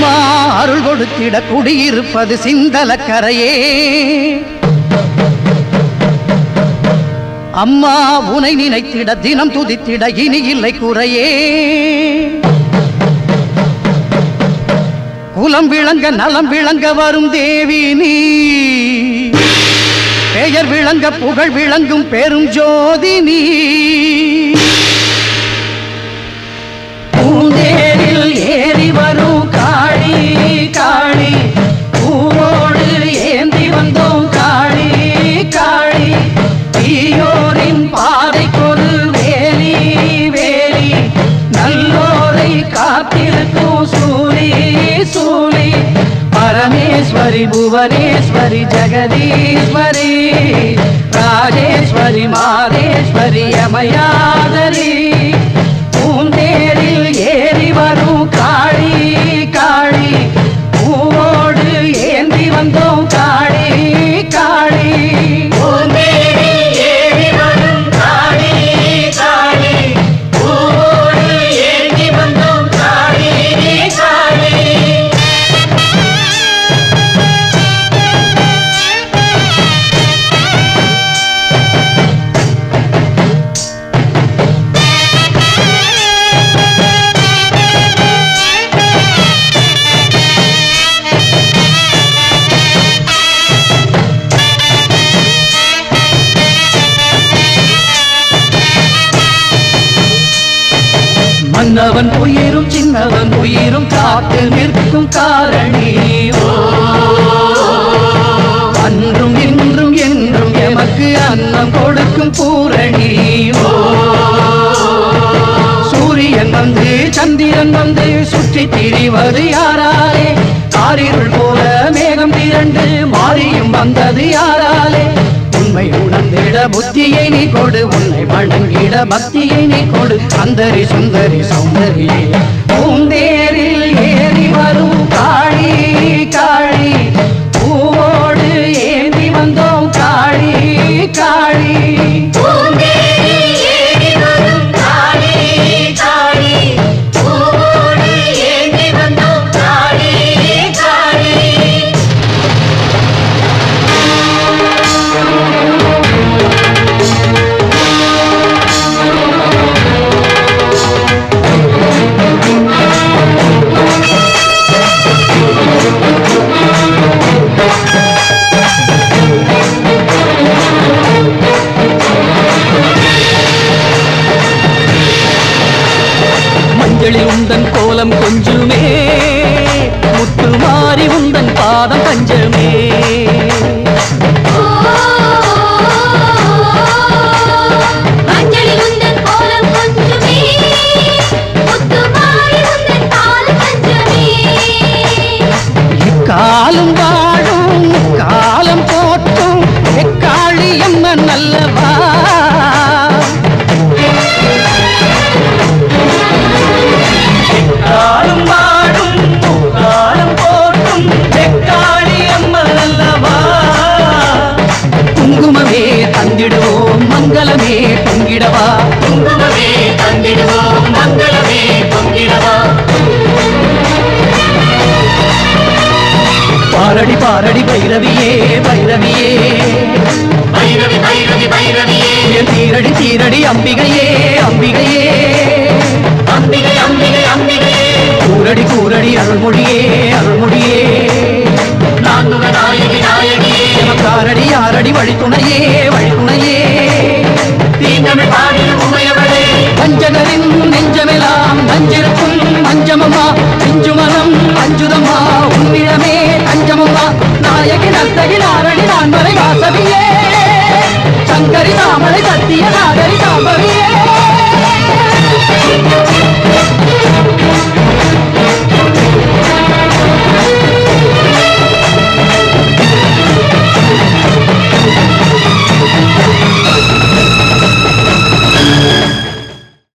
அம்மா அருள் கொடுத்திட குடியிருப்பது சிந்தல கரையே அம்மா உனை நினைத்திட தினம் துதித்திட இனி இல்லை குறையே. குலம் விளங்க நலம் விளங்க வரும் தேவி நீ. பெயர் விளங்க புகழ் விளங்கும் பெரும் ஜோதி நீ. ஏறிவா భువనేశ్వరి భువనేశ్వరి జగదీశ్వరి రాజేశ్వరి మాదేశ్వరి అమయాదరి மன்னவன் உயிரும் சின்னவன் உயிரும் காத்து நிற்கும் காரணி. அன்றும் இன்றும் என்றும் எமக்கு அன்னம் கொடுக்கும் பூரணி. சூரியன் வந்து சந்திரன் வந்து சுற்றி திரிவது யாராலே? காரிருள் போல மேகம் திரண்டு மாறியும் வந்தது யாராலே? உண்மை உணர்ந்திட புத்தியை நீ கொடு உன்னை வணங்கிட பக்தியை நீ கொடு. சந்தரி சுந்தரி சௌந்தரியே பூந்தேரில் ஏறி வரும் காளி காளி. கோலம் கொஞ்சுமே. முத்து மாறி உந்தன் பாதம் பஞ்சமே. மங்களமே பொங்கிடவா? குங்குமமே தந்திடுவோம் மங்களமே பொங்கிடவா பாரடி பாரடி பைரவியே பைரவியே. பைரவி பைரவி பைரவியே தீரடி தீரடி அம்பிகையே அம்பிகையே. அம்பிகை அம்பிகை அம்பிகையே கூரடி கூரடி அருள்மொழியே அருள்மொழியே. நான்முக நாயகி நாயகியே எமக்காரடி ஆரடி வழித்துணையே. ¡Ay, Matías!